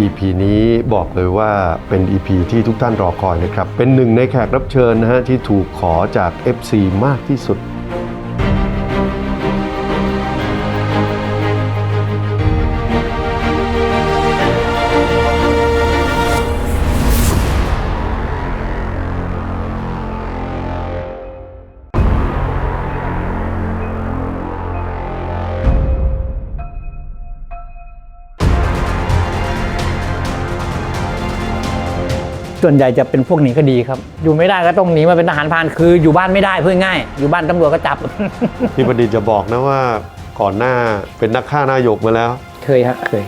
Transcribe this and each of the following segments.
EP นี้บอกเลยว่าเป็น EP ที่ทุกท่านรอคอยนะครับ เป็นหนึ่งในแขกรับเชิญนะฮะที่ถูกขอจาก FC มากที่สุด ส่วนใหญ่จะเป็นพวกหนีคดีครับ อยู่ไม่ได้ก็ต้องหนีมาเป็นทหารพรานคืออยู่บ้านไม่ได้เพื่อง่าย อยู่บ้านตำรวจก็จับ พี่ประดิษฐ์จะบอกนะว่าก่อนหน้าเป็นนักฆ่านายกมาแล้ว เคยฮะเคย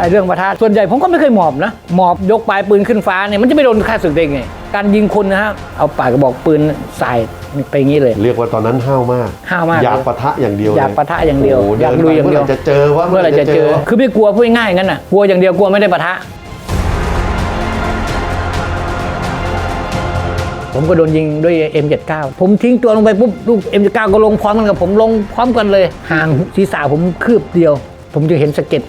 ไอ้เรื่องประทะส่วนใหญ่ผมก็ไม่เคยหมอบนะหมอบยกปลายปืนขึ้นฟ้าเนี่ยมันจะไม่โดนค่าศึกได้ไง การยิงคนนะฮะเอาปากกระบอกปืนใส่ไปอย่างนี้เลย เรียกว่าตอนนั้นห้าวมากห้าวมากอยากเลยปะทะอย่างเดียวอยากปะทะอย่างเดียวโโหอยากเดินลุยไปอย่างเดียวเมื่อไหร่จะเจอว่าเมื่อไหรจะเจอวคือไม่กลัวพูดง่ายๆงั้นน่ะกลัวอย่างเดียวกลัวไม่ได้ปะทะผมก็โดนยิงด้วย M79 ผมทิ้งตัวลงไปปุ๊บลูก M79 ก็ลงพร้อมกันกับผมลงพร้อมกันเลย ห่างศีรษะผมคืบเดียว ผมจะเห็นสะเก็ด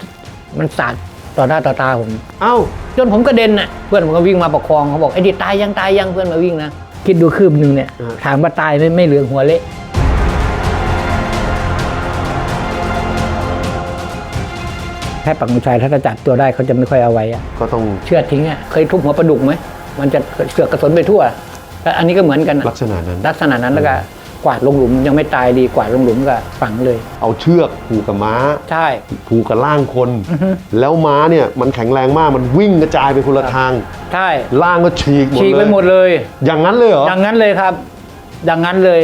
มันสาดต่อหน้าต่อตาผม เอ้า จนผมกระเด็นน่ะเพื่อนผมก็วิ่งมาประคองเขาบอกไอ้ดิตายยังตายยังเพื่อนมาวิ่งนะคิดดูคืบหนึ่งเนี่ยอ่า ถามว่าตายไหม่ไม่เหลืองหัวเละแค่ปักมือชายถ้าจะจับตัวได้เขาจะไม่ค่อยเอาไว้อะ ก็ต้องเชือดทิ้งอะเคยทุบหัวปลาดุกไหมมันจะเสือกกระสนไปทั่วแล้วอันนี้ก็เหมือนกันอะลักษณะนั้น ลักษณะนั้นแล้วก็ กวาดลงหลุมยังไม่ตายดีกวาดลงหลุมก็ฝังเลย เอาเชือกผูกกับม้า ใช่ ผูกกับล่างคน แล้วม้าเนี่ยมันแข็งแรงมากมันวิ่งกระจายไปคนละทาง ใช่ล่างก็ฉีกหมดฉีกเลไปยหมดเลย อย่างนั้นเลยเหรออย่างนั้นเลยครับอย่างนั้นเลย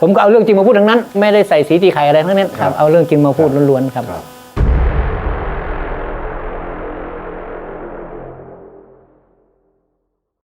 ผมก็เอาเรื่องจริงมาพูดทั้งนั้น ไม่ได้ใส่สีตีไข่อะไรทั้งนั้นครับเอาเรื่องจริงมาพูดล้วนๆครับ